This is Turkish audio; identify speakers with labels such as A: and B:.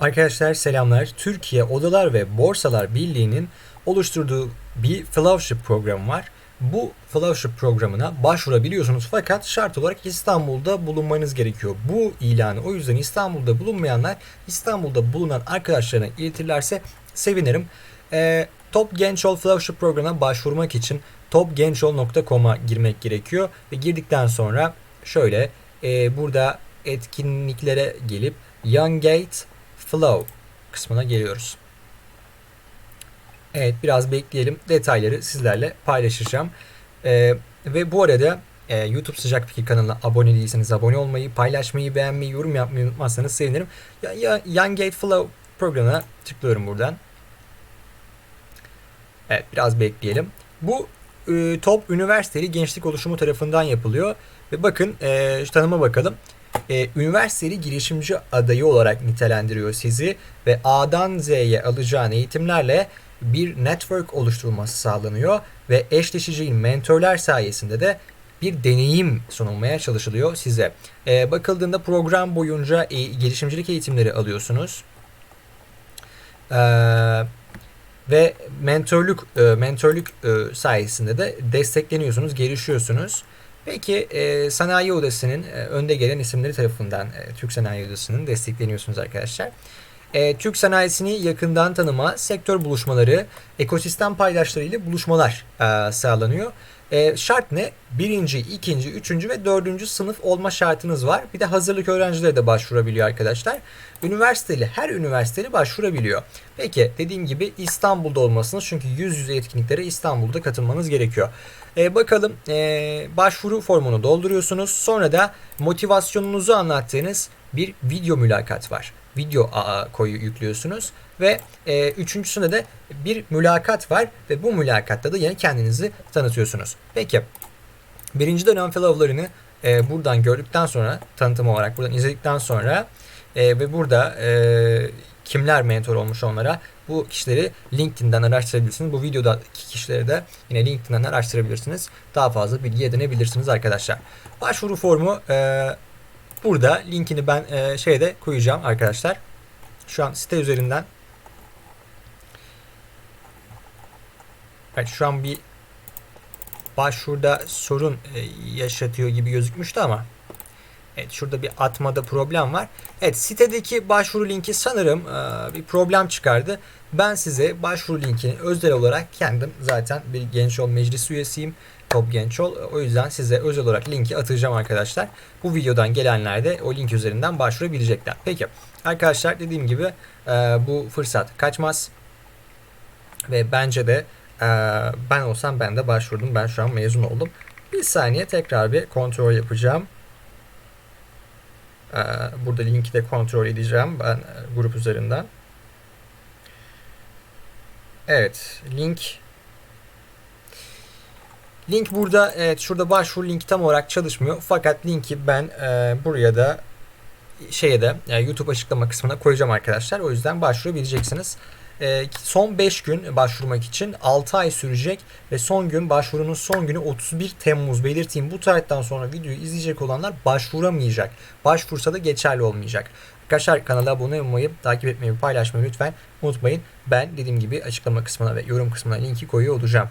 A: Arkadaşlar selamlar. Türkiye Odalar ve Borsalar Birliği'nin oluşturduğu bir fellowship programı var. Bu fellowship programına başvurabiliyorsunuz fakat şart olarak İstanbul'da bulunmanız gerekiyor. Bu ilanı o yüzden İstanbul'da bulunmayanlar İstanbul'da bulunan arkadaşlarına iletirlerse sevinirim. Ee, Top Gençol Fellowship programına başvurmak için topgençol.com'a girmek gerekiyor ve girdikten sonra şöyle e, burada etkinliklere gelip Young Gate Flow kısmına geliyoruz. Evet biraz bekleyelim. Detayları sizlerle paylaşacağım. Ee, ve bu arada e, YouTube Sıcak Fikir kanalına abone değilseniz abone olmayı, paylaşmayı, beğenmeyi, yorum yapmayı unutmazsanız sevinirim. Ya, ya, Young Gate Flow programına tıklıyorum buradan. Evet biraz bekleyelim. Bu e, top üniversiteli gençlik oluşumu tarafından yapılıyor. Ve bakın e, tanıma bakalım. E, üniversiteli girişimci adayı olarak nitelendiriyor sizi ve A'dan Z'ye alacağın eğitimlerle bir network oluşturulması sağlanıyor ve eşleşici mentorlar sayesinde de bir deneyim sunulmaya çalışılıyor size. E, bakıldığında program boyunca e, girişimcilik eğitimleri alıyorsunuz. Eee ve mentorluk e, mentorluk e, sayesinde de destekleniyorsunuz, gelişiyorsunuz. Peki e, Sanayi Odası'nın e, önde gelen isimleri tarafından e, Türk Sanayi Odası'nın destekleniyorsunuz arkadaşlar. E, Türk sanayisini yakından tanıma, sektör buluşmaları, ekosistem paydaşlarıyla buluşmalar e, sağlanıyor. E, şart ne? Birinci, ikinci, üçüncü ve dördüncü sınıf olma şartınız var. Bir de hazırlık öğrencileri de başvurabiliyor arkadaşlar. Üniversiteli, her üniversiteli başvurabiliyor. Peki dediğim gibi İstanbul'da olmasınız çünkü yüz yüze etkinliklere İstanbul'da katılmanız gerekiyor. E, bakalım e, başvuru formunu dolduruyorsunuz. Sonra da motivasyonunuzu anlattığınız bir video mülakat var video koyu yüklüyorsunuz ve e, üçüncüsünde de bir mülakat var ve bu mülakatta da yine kendinizi tanıtıyorsunuz. Peki birinci dönem fellowlarını e, buradan gördükten sonra tanıtım olarak buradan izledikten sonra e, ve burada e, kimler mentor olmuş onlara bu kişileri LinkedIn'den araştırabilirsiniz. Bu videodaki kişileri de yine LinkedIn'den araştırabilirsiniz. Daha fazla bilgi edinebilirsiniz arkadaşlar. Başvuru formu e, Burada linkini ben e, şeyde koyacağım arkadaşlar. Şu an site üzerinden Evet şu an bir başvuruda sorun e, yaşatıyor gibi gözükmüştü ama Evet şurada bir atmada problem var. Evet sitedeki başvuru linki sanırım e, bir problem çıkardı. Ben size başvuru linkini özel olarak kendim zaten bir genç ol meclis üyesiyim. Top Genç. O yüzden size özel olarak linki atacağım arkadaşlar. Bu videodan gelenler de o link üzerinden başvurabilecekler. Peki arkadaşlar dediğim gibi e, bu fırsat kaçmaz. Ve bence de e, ben olsam ben de başvurdum. Ben şu an mezun oldum. Bir saniye tekrar bir kontrol yapacağım. E, burada linki de kontrol edeceğim ben grup üzerinden. Evet link Link burada evet şurada başvuru linki tam olarak çalışmıyor. Fakat linki ben e, buraya da şeye de yani YouTube açıklama kısmına koyacağım arkadaşlar. O yüzden başvurabileceksiniz. E, son 5 gün başvurmak için 6 ay sürecek ve son gün başvurunun son günü 31 Temmuz belirteyim. Bu tarihten sonra videoyu izleyecek olanlar başvuramayacak. Başvursa da geçerli olmayacak. Arkadaşlar kanala abone olmayı, takip etmeyi, paylaşmayı lütfen unutmayın. Ben dediğim gibi açıklama kısmına ve yorum kısmına linki koyuyor olacağım.